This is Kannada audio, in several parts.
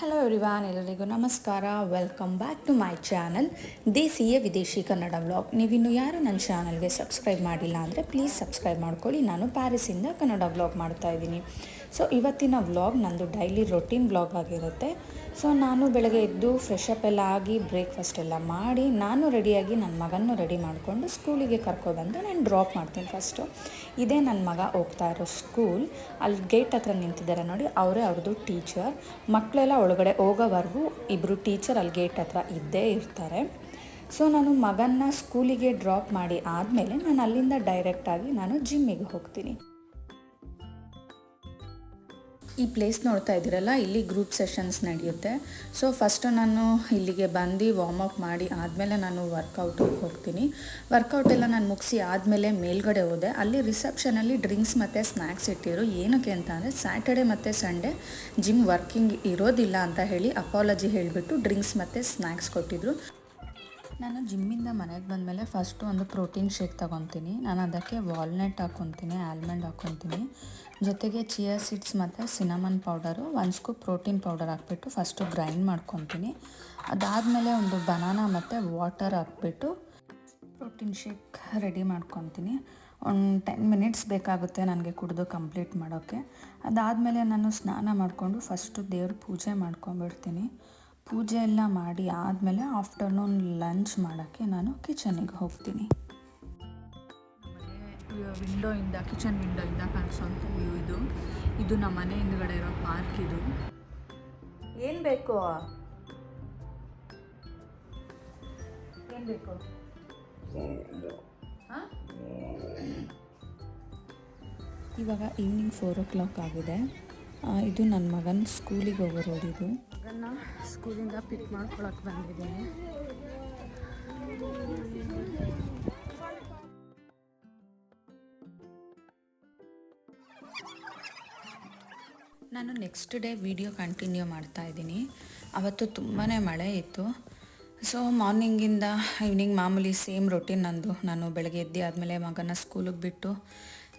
ಹಲೋ ಎವ್ರಿವಾನ್ ಎಲ್ಲರಿಗೂ ನಮಸ್ಕಾರ. Welcome back to my channel ದೇಸಿಯ ವಿದೇಶಿ ಕನ್ನಡ ವ್ಲಾಗ್ ನೀವಿನ್ನು ಯಾರು ನನ್ನ ಚಾನಲ್ಗೆ ಸಬ್ಸ್ಕ್ರೈಬ್ ಮಾಡಿಲ್ಲ ಅಂದರೆ ಪ್ಲೀಸ್ ಸಬ್ಸ್ಕ್ರೈಬ್ ಮಾಡ್ಕೊಳ್ಳಿ. ನಾನು ಪ್ಯಾರಿಸಿಂದ ಕನ್ನಡ ವ್ಲಾಗ್ ಮಾಡ್ತಾ ಇದ್ದೀನಿ. ಸೊ ಇವತ್ತಿನ ವ್ಲಾಗ್ ನಂದು ಡೈಲಿ ರೊಟೀನ್ ವ್ಲಾಗ್ ಆಗಿರುತ್ತೆ. ಸೊ ನಾನು ಬೆಳಗ್ಗೆ ಎದ್ದು ಫ್ರೆಶ್ ಅಪ್ ಎಲ್ಲ ಆಗಿ ಬ್ರೇಕ್ಫಾಸ್ಟ್ ಎಲ್ಲ ಮಾಡಿ, ನಾನು ರೆಡಿಯಾಗಿ ನನ್ನ ಮಗನೂ ರೆಡಿ ಮಾಡಿಕೊಂಡು ಸ್ಕೂಲಿಗೆ ಕರ್ಕೊಬಂದು ನಾನು ಡ್ರಾಪ್ ಮಾಡ್ತೀನಿ ಫಸ್ಟು ಇದೇ ನನ್ನ ಮಗ ಹೋಗ್ತಾ ಇರೋ ಸ್ಕೂಲ್ ಅಲ್ಲಿ ಗೇಟ್ ಹತ್ರ ನಿಂತಿದ್ದಾರೆ ನೋಡಿ, ಅವರೇ ಅವ್ರದ್ದು ಟೀಚರ್ ಮಕ್ಕಳೆಲ್ಲ ಒಳಗಡೆ ಹೋಗೋವರೆಗೂ ಇಬ್ಬರು ಟೀಚರ್ ಅಲ್ಲಿ ಗೇಟ್ ಹತ್ರ ಇದ್ದೇ ಇರ್ತಾರೆ. ಸೊ ನಾನು ಮಗನ್ನ ಸ್ಕೂಲಿಗೆ ಡ್ರಾಪ್ ಮಾಡಿ ಆದಮೇಲೆ ನಾನು ಅಲ್ಲಿಂದ ಡೈರೆಕ್ಟಾಗಿ ನಾನು ಜಿಮ್ಮಿಗೆ ಹೋಗ್ತೀನಿ. ಈ ಪ್ಲೇಸ್ ನೋಡ್ತಾ ಇದ್ದೀರಲ್ಲ, ಇಲ್ಲಿ ಗ್ರೂಪ್ ಸೆಷನ್ಸ್ ನಡೆಯುತ್ತೆ. ಸೊ ಫಸ್ಟು ನಾನು ಇಲ್ಲಿಗೆ ಬಂದು ವಾರ್ಮ್ ಅಪ್ ಮಾಡಿ ಆದಮೇಲೆ ನಾನು ವರ್ಕೌಟಿಗೆ ಹೋಗ್ತೀನಿ. ವರ್ಕೌಟ್ ಎಲ್ಲ ನಾನು ಮುಗಿಸಿ ಆದಮೇಲೆ ಮೇಲ್ಗಡೆ ಹೋದೆ. ಅಲ್ಲಿ ರಿಸೆಪ್ಷನಲ್ಲಿ ಡ್ರಿಂಕ್ಸ್ ಮತ್ತು ಸ್ನ್ಯಾಕ್ಸ್ ಇಟ್ಟಿರು ಏನಕ್ಕೆ ಅಂತ ಅಂದರೆ ಸ್ಯಾಟರ್ಡೆ ಮತ್ತು ಸಂಡೇ ಜಿಮ್ ವರ್ಕಿಂಗ್ ಇರೋದಿಲ್ಲ ಅಂತ ಹೇಳಿ ಅಪಾಲಜಿ ಹೇಳಿಬಿಟ್ಟು ಡ್ರಿಂಕ್ಸ್ ಮತ್ತು ಸ್ನ್ಯಾಕ್ಸ್ ಕೊಟ್ಟಿದ್ರು. ನಾನು ಜಿಮ್ಮಿಂದ ಮನೆಗೆ ಬಂದಮೇಲೆ ಫಸ್ಟು ಒಂದು ಪ್ರೋಟೀನ್ ಶೇಕ್ ತೊಗೊತೀನಿ. ನಾನು ಅದಕ್ಕೆ ವಾಲ್ನಟ್ ಹಾಕ್ಕೊತೀನಿ, ಆಲ್ಮಂಡ್ ಹಾಕ್ಕೊತೀನಿ. ಜೊತೆಗೆ ಚಿಯಾ ಸೀಡ್ಸ್ ಮತ್ತು ಸಿನಮನ್ ಪೌಡರು, ಒಂದು ಸ್ಕೂಪ್ ಪ್ರೋಟೀನ್ ಪೌಡರ್ ಹಾಕ್ಬಿಟ್ಟು ಫಸ್ಟು ಗ್ರೈಂಡ್ ಮಾಡ್ಕೊತೀನಿ. ಅದಾದಮೇಲೆ ಒಂದು ಬನಾನಾ ಮತ್ತು ವಾಟರ್ ಹಾಕ್ಬಿಟ್ಟು ಪ್ರೋಟೀನ್ ಶೇಕ್ ರೆಡಿ ಮಾಡ್ಕೊತೀನಿ. ಒಂದು ಟೆನ್ ಮಿನಿಟ್ಸ್ ಬೇಕಾಗುತ್ತೆ ನನಗೆ ಕುಡಿದು ಕಂಪ್ಲೀಟ್ ಮಾಡೋಕ್ಕೆ. ಅದಾದಮೇಲೆ ನಾನು ಸ್ನಾನ ಮಾಡಿಕೊಂಡು ಫಸ್ಟು ದೇವ್ರ ಪೂಜೆ ಮಾಡ್ಕೊಂಬಿಡ್ತೀನಿ. ಪೂಜೆ ಎಲ್ಲ ಮಾಡಿ ಆದಮೇಲೆ ಆಫ್ಟರ್ನೂನ್ ಲಂಚ್ ಮಾಡೋಕ್ಕೆ ನಾನು ಕಿಚನಿಗೆ ಹೋಗ್ತೀನಿ. ವಿಂಡೋಯಿಂದ ಕಿಚನ್ ವಿಂಡೋಯಿಂದ ಕಾಣಿಸೋಂಥ ವ್ಯೂ ಇದು. ಇದು ನಮ್ಮ ಮನೆ ಹಿಂದ್ಗಡೆ ಇರೋ ಪಾರ್ಕ್ ಇದು. ಏನು ಬೇಕು? ಏನು ಬೇಕು? ಇವಾಗ ಈವ್ನಿಂಗ್ ಫೋರ್ ಓ ಕ್ಲಾಕ್ ಆಗಿದೆ. ಇದು ನನ್ನ ಮಗನ ಸ್ಕೂಲಿಗೆ ಹೋಗೋ ರೋಡ್ ಇದು. ಮಗನ ಸ್ಕೂಲಿಂದ ಪಿಕ್ ಮಾಡ್ಕೊಳಕ್ಕೆ ಬಂದಿದ್ದೀನಿ ನಾನು ನೆಕ್ಸ್ಟ್ ಡೇ ವಿಡಿಯೋ ಕಂಟಿನ್ಯೂ ಮಾಡ್ತಾ ಇದ್ದೀನಿ. ಅವತ್ತು ತುಂಬಾ ಮಳೆ ಇತ್ತು. ಸೊ ಮಾರ್ನಿಂಗಿಂದ ಈವ್ನಿಂಗ್ ಮಾಮೂಲಿ ಸೇಮ್ ರೊಟೀನ್ ನಂದು. ನಾನು ಬೆಳಗ್ಗೆ ಎದ್ದು ಆದಮೇಲೆ ಮಗನ ಸ್ಕೂಲಿಗೆ ಬಿಟ್ಟು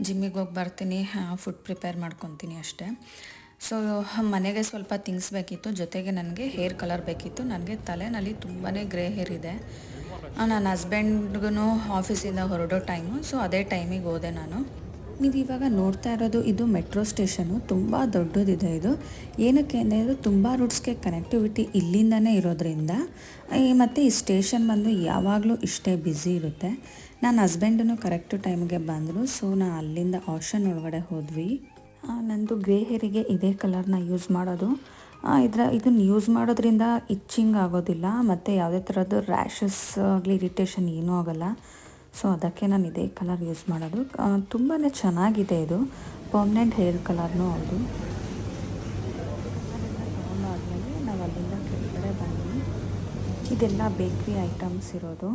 ಜಿಮ್ಮಿಗೆ ಹೋಗಿ ಬರ್ತೀನಿ ಫುಡ್ ಪ್ರಿಪೇರ್ ಮಾಡ್ಕೊತೀನಿ ಅಷ್ಟೇ. ಸೊ ಮನೆಗೆ ಸ್ವಲ್ಪ ಥಿಂಗ್ಸ್ ಬೇಕಿತ್ತು, ಜೊತೆಗೆ ನನಗೆ ಹೇರ್ ಕಲರ್ ಬೇಕಿತ್ತು. ನನಗೆ ತಲೆನಲ್ಲಿ ತುಂಬಾ ಗ್ರೇ ಹೇರ್ ಇದೆ. ನನ್ನ ಹಸ್ಬೆಂಡ್ಗೂ ಆಫೀಸಿಂದ ಹೊರಡೋ ಟೈಮು ಸೊ ಅದೇ ಟೈಮಿಗೆ ಹೋದೆ ನಾನು. ನೀವು ಇವಾಗ ನೋಡ್ತಾ ಇರೋದು ಇದು ಮೆಟ್ರೋ ಸ್ಟೇಷನು ತುಂಬ ದೊಡ್ಡದಿದೆ ಇದು. ಏನಕ್ಕೆ ಅಂದರೆ ತುಂಬ ರೂಟ್ಸ್ಗೆ ಕನೆಕ್ಟಿವಿಟಿ ಇಲ್ಲಿಂದನೇ ಇರೋದ್ರಿಂದ ಮತ್ತು ಈ ಸ್ಟೇಷನ್ ಬಂದು ಯಾವಾಗಲೂ ಇಷ್ಟೇ ಬ್ಯುಸಿ ಇರುತ್ತೆ. ನನ್ನ ಹಸ್ಬೆಂಡೂ ಕರೆಕ್ಟ್ ಟೈಮ್ಗೆ ಬಂದರು ಸೊ ನಾ ಅಲ್ಲಿಂದ ಆಶನ್ ಒಳಗಡೆ ಹೋದ್ವಿ. ನಂದು ಗ್ರೇ ಹೇರಿಗೆ ಇದೇ ಕಲರ್ನ ಯೂಸ್ ಮಾಡೋದು. ಇದರ ಇದನ್ನು ಯೂಸ್ ಮಾಡೋದ್ರಿಂದ ಇಚ್ಚಿಂಗ್ ಆಗೋದಿಲ್ಲ, ಮತ್ತು ಯಾವುದೇ ಥರದ್ದು ರ್ಯಾಷಸ್ ಆಗಲಿ ಇರಿಟೇಷನ್ ಏನೂ ಆಗೋಲ್ಲ. ಸೊ ಅದಕ್ಕೆ ನಾನು ಇದೇ ಕಲರ್ ಯೂಸ್ ಮಾಡೋದು. ತುಂಬಾ ಚೆನ್ನಾಗಿದೆ ಇದು. ಪರ್ಮನೆಂಟ್ ಹೇರ್ ಕಲರ್ನೂ ಹೌದು. ನಾವು ಅಲ್ಲಿಂದ ಕೆಳಗಡೆ ಬಂದ್ವಿ. ಇದೆಲ್ಲ ಬೇಕ್ರಿ ಐಟಮ್ಸ್ ಇರೋದು.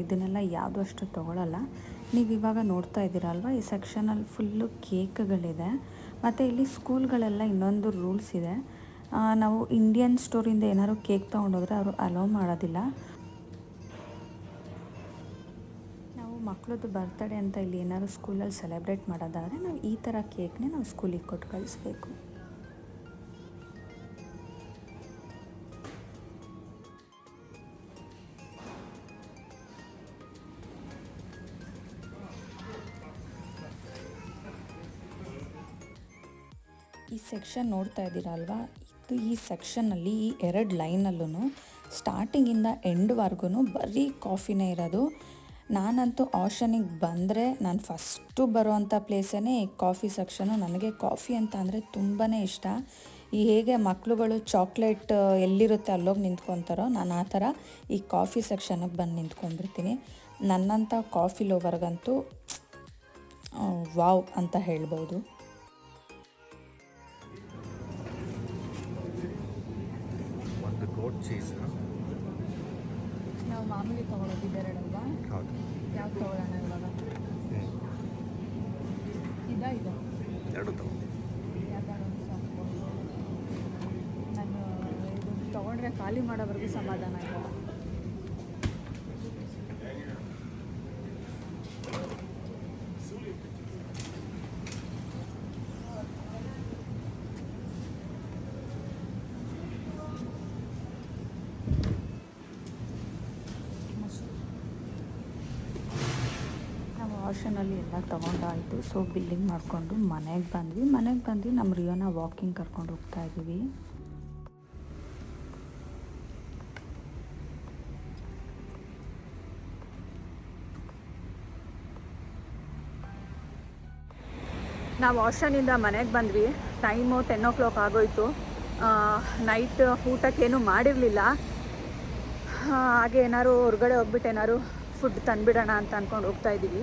ಇದನ್ನೆಲ್ಲ ಯಾವುದು ಅಷ್ಟು ತೊಗೊಳಲ್ಲ. ನೀವು ಇವಾಗ ನೋಡ್ತಾ ಇದ್ದೀರಲ್ವ, ಈ ಸೆಕ್ಷನಲ್ಲಿ ಫುಲ್ಲು ಕೇಕ್ಗಳಿದೆ. ಮತ್ತು ಇಲ್ಲಿ ಸ್ಕೂಲ್ಗಳೆಲ್ಲ ಇನ್ನೊಂದು ರೂಲ್ಸ್ ಇದೆ. ನಾವು ಇಂಡಿಯನ್ ಸ್ಟೋರಿಂದ ಏನಾದ್ರು ಕೇಕ್ ತೊಗೊಂಡೋದ್ರೆ ಅವರು ಅಲೋ ಮಾಡೋದಿಲ್ಲ. ನಾವು ಮಕ್ಕಳದ್ದು ಬರ್ತಡೇ ಅಂತ ಇಲ್ಲಿ ಏನಾದ್ರು ಸ್ಕೂಲಲ್ಲಿ ಸೆಲೆಬ್ರೇಟ್ ಮಾಡೋದಾದರೆ ನಾವು ಈ ಥರ ಕೇಕ್ನೇ ನಾವು ಸ್ಕೂಲಿಗೆ ಕೊಟ್ಟು ಕಳಿಸ್ಬೇಕು. ಈ ಸೆಕ್ಷನ್ ನೋಡ್ತಾ ಇದ್ದೀರಲ್ವಾ? ಇದು ಈ ಸೆಕ್ಷನ್ನಲ್ಲಿ ಈ ಎರಡು ಲೈನಲ್ಲೂ ಸ್ಟಾರ್ಟಿಂಗಿಂದ ಎಂಡ್ವರೆಗೂ ಬರೀ ಕಾಫಿನೇ ಇರೋದು. ನಾನಂತೂ ಆಷನಿಗೆ ಬಂದರೆ ನಾನು ಫಸ್ಟು ಬರೋವಂಥ ಪ್ಲೇಸೇ ಕಾಫಿ ಸೆಕ್ಷನು ನನಗೆ ಕಾಫಿ ಅಂತ ಅಂದರೆ ತುಂಬಾ ಇಷ್ಟ. ಈ ಹೇಗೆ ಮಕ್ಕಳುಗಳು ಚಾಕ್ಲೇಟ್ ಎಲ್ಲಿರುತ್ತೆ ಅಲ್ಲೋಗಿ ನಿಂತ್ಕೊತಾರೋ, ನಾನು ಆ ಥರ ಈ ಕಾಫಿ ಸೆಕ್ಷನಿಗೆ ಬಂದು ನಿಂತ್ಕೊಂಡ್ಬಿಡ್ತೀನಿ ನನ್ನಂಥ ಕಾಫಿ ಲೋವರ್ಗಂತೂ ವಾವ್ ಅಂತ ಹೇಳ್ಬೋದು. ಗೋಟ್ ಚೀಸ್ ನಾವು ಮಾಮೂಲಿ ತೊಗೊಳೋದು ಇದೆರಡಲ್ವಾ ಹೌದು. ಯಾವ್ದು ತಗೊಳ್ಳೋಣ ಇವಾಗ? ಇದ ಇದ? ಎರಡು ತಗೊಂಡು ಯಾವ್ದಾದ್ರು ಸಾಕು. ನಾನು ಇದು ತೊಗೊಂಡ್ರೆ ಖಾಲಿ ಮಾಡೋವರೆಗೂ ಸಮಾಧಾನ ಆಗಲ್ಲ ಆಷನಲ್ಲಿ ಎಲ್ಲ ತೊಗೊಂಡಾಯಿತು. ಸೊ ಬಿಲ್ಲಿಂಗ್ ಮಾಡಿಕೊಂಡು ಮನೆಗೆ ಬಂದ್ವಿ. ಮನೆಗೆ ಬಂದ್ವಿ ನಮ್ಮ ರಿಯೋನ ವಾಕಿಂಗ್ ಕರ್ಕೊಂಡು ಹೋಗ್ತಾ ಇದ್ದೀವಿ. ನಾವು ಆಶನಿಂದ ಮನೆಗೆ ಬಂದ್ವಿ. ಟೈಮು ಟೆನ್ ಓ ಕ್ಲಾಕ್ ಆಗೋಯಿತು ನೈಟ್ ಊಟಕ್ಕೇನು ಮಾಡಿರಲಿಲ್ಲ. ಹಾಗೆ ಏನಾದ್ರು ಹೊರಗಡೆ ಹೋಗ್ಬಿಟ್ಟು ಏನಾದ್ರು ಫುಡ್ ತಂದುಬಿಡೋಣ ಅಂತ ಅಂದ್ಕೊಂಡು ಹೋಗ್ತಾ ಇದ್ದೀವಿ.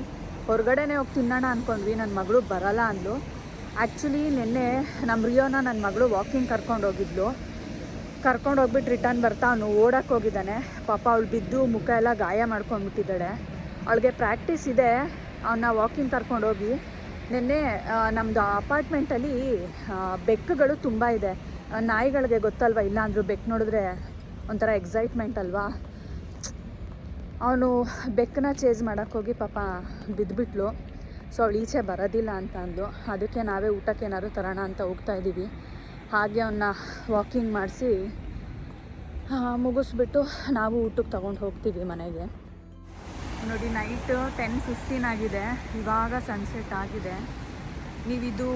ಹೊರಗಡೆನೇ ಹೋಗಿ ತಿನ್ನೋಣ ಅಂದ್ಕೊಂಡ್ವಿ ನನ್ನ ಮಗಳು ಬರಲ್ಲ ಅಂದ್ಲು. ಆ್ಯಕ್ಚುಲಿ ನಿನ್ನೆ ನಮ್ಮ ರಿಯೋನ ನನ್ನ ಮಗಳು ವಾಕಿಂಗ್ ಕರ್ಕೊಂಡು ಹೋಗಿದ್ಲು. ಕರ್ಕೊಂಡು ಹೋಗ್ಬಿಟ್ಟು ರಿಟರ್ನ್ ಬರ್ತಾ ಅವನು ಓಡಕ್ಕೆ ಹೋಗಿದ್ದಾನೆ. ಪಾಪ ಅವಳು ಬಿದ್ದು ಮುಖ ಎಲ್ಲ ಗಾಯ ಮಾಡ್ಕೊಂಡ್ಬಿಟ್ಟಿದ್ದಾಳೆ. ಅವಳಿಗೆ ಪ್ರಾಕ್ಟೀಸ್ ಇದೆ. ಅವನ್ನ ವಾಕಿಂಗ್ ಕರ್ಕೊಂಡು ಹೋಗಿ. ನಿನ್ನೆ ನಮ್ಮದು ಅಪಾರ್ಟ್ಮೆಂಟಲ್ಲಿ ಬೆಕ್ಕುಗಳು ತುಂಬ ಇದೆ. ನಾಯಿಗಳಿಗೆ ಗೊತ್ತಲ್ವ? ಇಲ್ಲ ಅಂದರೂ ಬೆಕ್ಕು ನೋಡಿದ್ರೆ ಒಂಥರ ಎಕ್ಸೈಟ್ಮೆಂಟ್ ಅಲ್ವಾ? ಅವನು ಬೆಕ್ಕನ್ನ ಚೇಸ್ ಮಾಡೋಕ್ಕೋಗಿ ಪಾಪ ಬಿದ್ದುಬಿಟ್ಲು ಸೊ ಅವಳು ಈಚೆ ಬರೋದಿಲ್ಲ ಅಂತ ಅಂದು ಅದಕ್ಕೆ ನಾವೇ ಊಟಕ್ಕೆ ಏನಾದ್ರು ತರೋಣ ಅಂತ ಹೋಗ್ತಾ ಇದ್ದೀವಿ. ಹಾಗೆ ಅವನ್ನ ವಾಕಿಂಗ್ ಮಾಡಿಸಿ ಮುಗಿಸ್ಬಿಟ್ಟು ನಾವು ಊಟಕ್ಕೆ ತೊಗೊಂಡು ಹೋಗ್ತೀವಿ ಮನೆಗೆ. ನೋಡಿ ನೈಟ್ ಟೆನ್ ಫಿಫ್ಟೀನ್ ಆಗಿದೆ. ಇವಾಗ ಸನ್ಸೆಟ್ ಆಗಿದೆ. ನೀವಿದು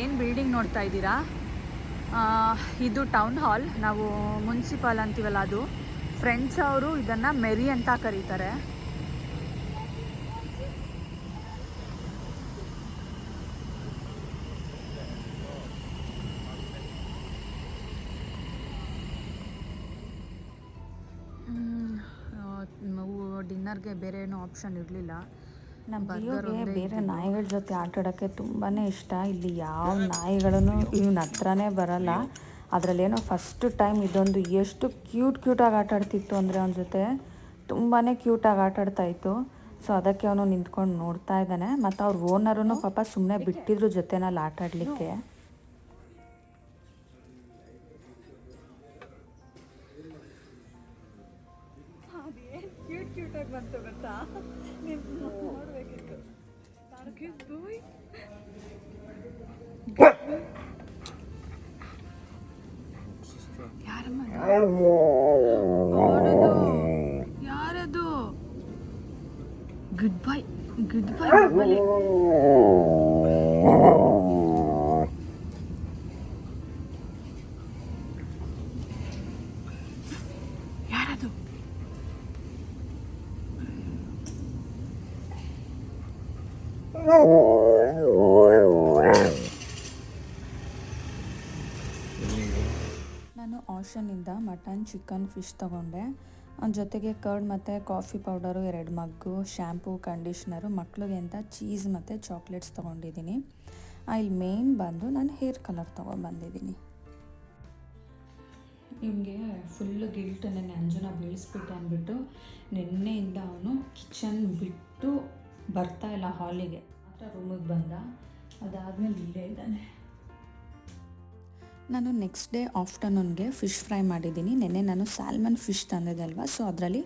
ಏನು ಬಿಲ್ಡಿಂಗ್ ನೋಡ್ತಾ ಇದ್ದೀರಾ? ಇದು ಟೌನ್ ಹಾಲ್ ನಾವು ಮುನ್ಸಿಪಾಲ್ ಅಂತೀವಲ್ಲ ಅದು. ಫ್ರೆಂಡ್ಸ್ ಅವರು ಇದನ್ನ ಮೆರಿ ಅಂತ ಕರೀತಾರೆ. ಡಿನ್ನರ್ಗೆ ಬೇರೆ ಏನೂ ಆಪ್ಷನ್ ಇರಲಿಲ್ಲ. ನಮ್ಮ ಬರ್ಗರ್ಗೆ ಬೇರೆ. ನಾಯಿಗಳ ಜೊತೆ ಆಟ ಆಡೋಕ್ಕೆ ತುಂಬಾ ಇಷ್ಟ. ಇಲ್ಲಿ ಯಾವ ನಾಯಿಗಳನ್ನು ಇವ್ನ ಹತ್ರನೇ ಬರಲ್ಲ. ಅದರಲ್ಲೇನೋ ಫಸ್ಟ್ ಟೈಮ್ ಇದೊಂದು ಎಷ್ಟು ಕ್ಯೂಟ್ ಕ್ಯೂಟಾಗಿ ಆಟ ಆಡ್ತಿತ್ತು ಅಂದರೆ ಅವನ ಜೊತೆ ತುಂಬಾ ಕ್ಯೂಟಾಗಿ ಆಟ ಆಡ್ತಾ ಇತ್ತು. ಸೊ ಅದಕ್ಕೆ ಅವನು ನಿಂತ್ಕೊಂಡು ನೋಡ್ತಾ ಇದ್ದಾನೆ. ಮತ್ತು ಅವ್ರ ಓನರೂ ಪಾಪ ಸುಮ್ಮನೆ ಬಿಟ್ಟಿದ್ರು ಜೊತೆನಲ್ಲಿ ಆಟ ಆಡಲಿಕ್ಕೆ. ಬಂತು sustu. Yaramadı. Yarado. Yarado. Goodbye. Goodbye babali. Yarado. ನಾನು ಆಷನಿಂದ ಮಟನ್, ಚಿಕನ್, ಫಿಶ್ ತೊಗೊಂಡೆ. ಜೊತೆಗೆ ಕರ್ಡ್ ಮತ್ತು ಕಾಫಿ ಪೌಡರು, ಎರಡು ಮಗ್ಗು, ಶ್ಯಾಂಪೂ, ಕಂಡೀಷ್ನರು ಮಕ್ಳಿಗೆ ಅಂತ ಚೀಸ್ ಮತ್ತು ಚಾಕ್ಲೇಟ್ಸ್ ತೊಗೊಂಡಿದ್ದೀನಿ. ಇಲ್ಲಿ ಮೇನ್ ಬಂದು ನಾನು ಹೇರ್ ಕಲರ್ ತೊಗೊಂಡ್ಬಂದಿದ್ದೀನಿ ಇವನಿಗೆ ಫುಲ್ಲು ಗಿಲ್ಟ್ ನೆನ್ನೆ ಅಂಜನ ಬೀಳಿಸ್ಬಿಟ್ಟೆ ಅಂದ್ಬಿಟ್ಟು ನಿನ್ನೆಯಿಂದ ಅವನು ಕಿಚನ್ ಬಿಟ್ಟು ಬರ್ತಾ ಇಲ್ಲ ಹಾಲಿಗೆ. ಮಾತ್ರ ರೂಮಿಗೆ ಬಂದ. ಅದಾದಮೇಲೆ ಇಲ್ಲೇ ಇದ್ದಾನೆ. ನಾನು ನೆಕ್ಸ್ಟ್ ಡೇ ಆಫ್ಟರ್ನೂನ್ಗೆ ಫಿಶ್ ಫ್ರೈ ಮಾಡಿದ್ದೀನಿ. ನೆನ್ನೆ ನಾನು ಸ್ಯಾಲ್ಮನ್ ಫಿಶ್ ತಂದಿದ್ದೆ ಅಲ್ವಾ ಸೊ ಅದರಲ್ಲಿ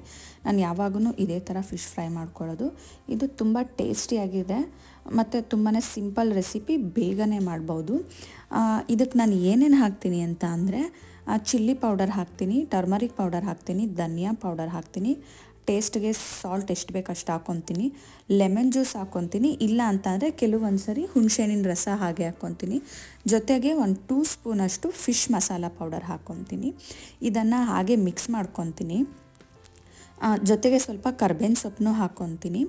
ನಾನು ಯಾವಾಗೂ ಇದೇ ಥರ ಫಿಶ್ ಫ್ರೈ ಮಾಡ್ಕೊಳ್ಳೋದು. ಇದು ತುಂಬ ಟೇಸ್ಟಿಯಾಗಿದೆ ಮತ್ತು ತುಂಬಾ ಸಿಂಪಲ್ ರೆಸಿಪಿ ಬೇಗನೆ ಮಾಡ್ಬೋದು. ಇದಕ್ಕೆ ನಾನು ಏನೇನು ಹಾಕ್ತೀನಿ ಅಂತ ಅಂದರೆ ಚಿಲ್ಲಿ ಪೌಡರ್ ಹಾಕ್ತೀನಿ ಟರ್ಮರಿಕ್ ಪೌಡರ್ ಹಾಕ್ತೀನಿ, ಧನಿಯಾ ಪೌಡರ್ ಹಾಕ್ತೀನಿ ಟೇಸ್ಟ್ಗೆ ಸಾಲ್ಟ್ ಎಷ್ಟು ಬೇಕು ಅಷ್ಟು ಹಾಕ್ಕೊತೀನಿ ಲೆಮನ್ ಜ್ಯೂಸ್ ಹಾಕ್ಕೊತೀನಿ ಇಲ್ಲ ಅಂತಂದರೆ ಕೆಲವೊಂದು ಸರಿ ಹುಣಸೆಹಣ್ಣಿನ ರಸ ಹಾಗೆ ಹಾಕ್ಕೊತೀನಿ ಜೊತೆಗೆ ಒಂದು ಟೂ ಸ್ಪೂನಷ್ಟು ಫಿಶ್ ಮಸಾಲ ಪೌಡರ್ ಹಾಕ್ಕೊತೀನಿ ಇದನ್ನು ಹಾಗೆ ಮಿಕ್ಸ್ ಮಾಡ್ಕೊತೀನಿ. ಜೊತೆಗೆ ಸ್ವಲ್ಪ ಕರ್ಬೇವಿನ ಸೊಪ್ಪನ್ನು ಹಾಕ್ಕೊತೀನಿ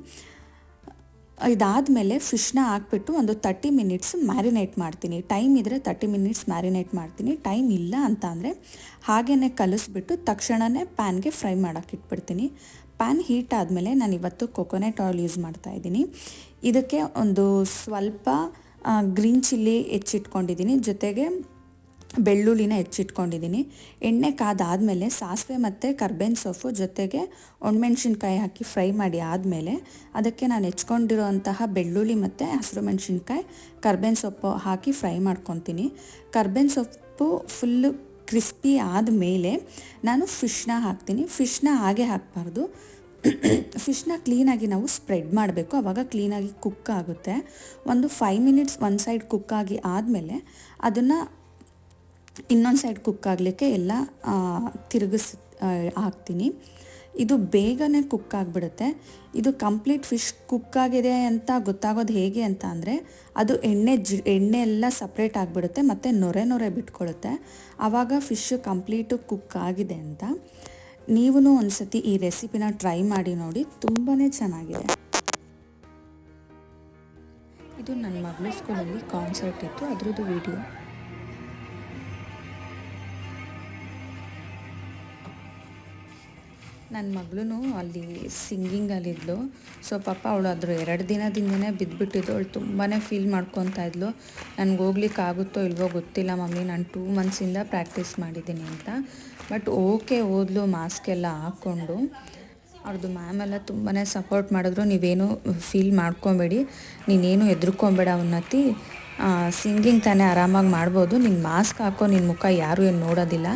ಇದಾದಮೇಲೆ ಫಿಶ್ನ ಹಾಕ್ಬಿಟ್ಟು ಒಂದು ತರ್ಟಿ ಮಿನಿಟ್ಸ್ ಮ್ಯಾರಿನೇಟ್ ಮಾಡ್ತೀನಿ. ಟೈಮ್ ಇದ್ದರೆ ತರ್ಟಿ ಮಿನಿಟ್ಸ್ ಮ್ಯಾರಿನೇಟ್ ಮಾಡ್ತೀನಿ. ಟೈಮ್ ಇಲ್ಲ ಅಂತ ಅಂದರೆ ಹಾಗೇ ಕಲಿಸ್ಬಿಟ್ಟು ತಕ್ಷಣವೇ ಪ್ಯಾನ್ಗೆ ಫ್ರೈ ಮಾಡೋಕೆ ಇಟ್ಬಿಡ್ತೀನಿ. ಪ್ಯಾನ್ ಹೀಟ್ ಆದಮೇಲೆ ನಾನು ಇವತ್ತು ಕೊಕೊನೆಟ್ ಆಯಿಲ್ ಯೂಸ್ ಮಾಡ್ತಾ ಇದ್ದೀನಿ. ಇದಕ್ಕೆ ಒಂದು ಸ್ವಲ್ಪ ಗ್ರೀನ್ ಚಿಲ್ಲಿ ಹೆಚ್ಚಿಟ್ಕೊಂಡಿದ್ದೀನಿ. ಜೊತೆಗೆ ಬೆಳ್ಳುಳ್ಳಿನ ಹೆಚ್ಚಿಟ್ಕೊಂಡಿದ್ದೀನಿ. ಎಣ್ಣೆ ಕಾದಾದಮೇಲೆ ಸಾಸಿವೆ ಮತ್ತು ಕರ್ಬೇವಿನ ಸೊಪ್ಪು, ಜೊತೆಗೆ ಒಣಮೆಣ್ಸಿನ್ಕಾಯಿ ಹಾಕಿ ಫ್ರೈ ಮಾಡಿ ಆದಮೇಲೆ ಅದಕ್ಕೆ ನಾನು ಹೆಚ್ಕೊಂಡಿರೋಂತಹ ಬೆಳ್ಳುಳ್ಳಿ ಮತ್ತು ಹಸಿರು ಮೆಣಸಿನ್ಕಾಯಿ ಕರ್ಬೇವಿನ ಸೊಪ್ಪು ಹಾಕಿ ಫ್ರೈ ಮಾಡ್ಕೊತೀನಿ. ಕರ್ಬೇವಿನ ಸೊಪ್ಪು ಫುಲ್ಲು ಕ್ರಿಸ್ಪಿ ಆದಮೇಲೆ ನಾನು ಫಿಶ್ನ ಹಾಕ್ತೀನಿ. ಫಿಶ್ನ ಹಾಗೆ ಹಾಕಬಾರ್ದು. ಫಿಶ್ನ ಕ್ಲೀನಾಗಿ ನಾವು ಸ್ಪ್ರೆಡ್ ಮಾಡಬೇಕು. ಆವಾಗ ಕ್ಲೀನಾಗಿ ಕುಕ್ ಆಗುತ್ತೆ. ಒಂದು ಫೈವ್ ಮಿನಿಟ್ಸ್ ಒಂದು ಸೈಡ್ ಕುಕ್ ಆಗಿ ಆದಮೇಲೆ ಅದನ್ನು ಇನ್ನೊಂದು ಸೈಡ್ ಕುಕ್ ಆಗಲಿಕ್ಕೆ ಎಲ್ಲ ತಿರುಗಿಸ್ ಹಾಕ್ತೀನಿ. ಇದು ಬೇಗನೆ ಕುಕ್ ಆಗಿಬಿಡುತ್ತೆ. ಇದು ಕಂಪ್ಲೀಟ್ ಫಿಶ್ ಕುಕ್ ಆಗಿದೆ ಅಂತ ಗೊತ್ತಾಗೋದು ಹೇಗೆ ಅಂತ ಅಂದರೆ, ಅದು ಎಣ್ಣೆ ಜಿ, ಎಣ್ಣೆ ಎಲ್ಲ ಸಪ್ರೇಟ್ ಆಗಿಬಿಡುತ್ತೆ ಮತ್ತು ನೊರೆ ನೊರೆ ಬಿಟ್ಕೊಳ್ಳುತ್ತೆ ಆವಾಗ ಫಿಶ್ ಕಂಪ್ಲೀಟು ಕುಕ್ ಆಗಿದೆ ಅಂತ. ನೀವು ಒಂದ್ಸತಿ ಈ ರೆಸಿಪಿನ ಟ್ರೈ ಮಾಡಿ ನೋಡಿ ತುಂಬಾ ಚೆನ್ನಾಗಿದೆ. ಇದು ನನ್ನ ಮಗಳ ಸ್ಕೂಲಲ್ಲಿ ಕಾನ್ಸರ್ಟ್ ಇತ್ತು, ಅದರದ್ದು ವಿಡಿಯೋ ನನ್ನ ಮಗಳೂ ಅಲ್ಲಿ ಸಿಂಗಿಂಗಲ್ಲಿದ್ಲು ಸೊ ಪಾಪ ಅವಳು ಅದ್ರ ಎರಡು ದಿನದಿಂದನೇ ಬಿದ್ದುಬಿಟ್ಟಿದ್ದು ಅವಳು ತುಂಬಾ ಫೀಲ್ ಮಾಡ್ಕೊತಾ ಇದ್ಲು. ನನಗೆ ಹೋಗ್ಲಿಕ್ಕೆ ಆಗುತ್ತೋ ಇಲ್ವೋ ಗೊತ್ತಿಲ್ಲ ಮಮ್ಮಿ. ನಾನು ಟೂ ಮಂತ್ಸಿಂದ ಪ್ರಾಕ್ಟೀಸ್ ಮಾಡಿದ್ದೀನಿ ಅಂತ. ಬಟ್ ಓಕೆ ಓದ್ಲು ಮಾಸ್ಕ್ ಎಲ್ಲ ಹಾಕ್ಕೊಂಡು. ಅವ್ರದ್ದು ಮ್ಯಾಮ್ ಎಲ್ಲ ತುಂಬಾ ಸಪೋರ್ಟ್ ಮಾಡಿದ್ರು. ನೀವೇನು ಫೀಲ್ ಮಾಡ್ಕೊಬೇಡಿ. ನೀನೇನು ಹೆದರ್ಕೊಬೇಡ ಅವನತಿ. ಸಿಂಗಿಂಗ್ ತಾನೇ ಆರಾಮಾಗಿ ಮಾಡ್ಬೋದು. ನಿನ್ನ ಮಾಸ್ಕ್ ಹಾಕೋ ನಿನ್ನ ಮುಖ ಯಾರೂ ಏನು ನೋಡೋದಿಲ್ಲ.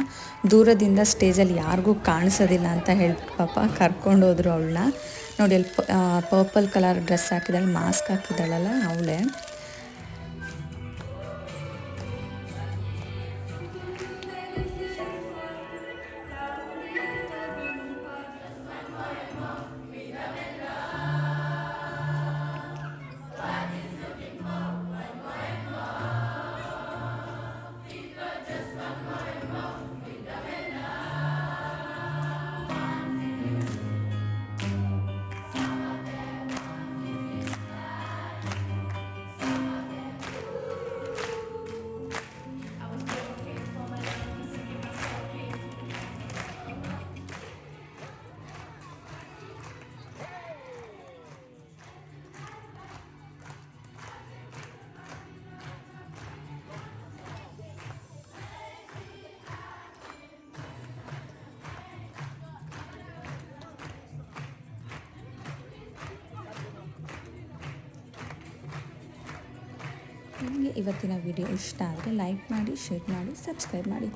ದೂರದಿಂದ ಸ್ಟೇಜಲ್ಲಿ ಯಾರಿಗೂ ಕಾಣಿಸೋದಿಲ್ಲ ಅಂತ ಹೇಳ್ಬಿಟ್ಟು ಪಾಪ ಕರ್ಕೊಂಡು ಹೋದ್ರು ಅವಳನ್ನ. ನೋಡಿ, ಅಲ್ಲಿ ಪರ್ಪಲ್ ಕಲರ್ ಡ್ರೆಸ್ ಹಾಕಿದಾಳೆ ಮಾಸ್ಕ್ ಹಾಕಿದಾಳಲ್ಲ, ಅವಳೇ. ನಿಮಗೆ ಇವತ್ತಿನ ವಿಡಿಯೋ ಇಷ್ಟ ಆದರೆ ಲೈಕ್ ಮಾಡಿ, ಶೇರ್ ಮಾಡಿ, ಸಬ್ಸ್ಕ್ರೈಬ್ ಮಾಡಿ.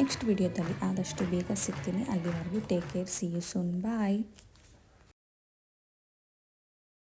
ನೆಕ್ಸ್ಟ್ ವಿಡಿಯೋದಲ್ಲಿ ಆದಷ್ಟು ಬೇಗ ಸಿಗ್ತೀನಿ. ಅಲ್ಲಿವರೆಗೂ take care. See you soon bye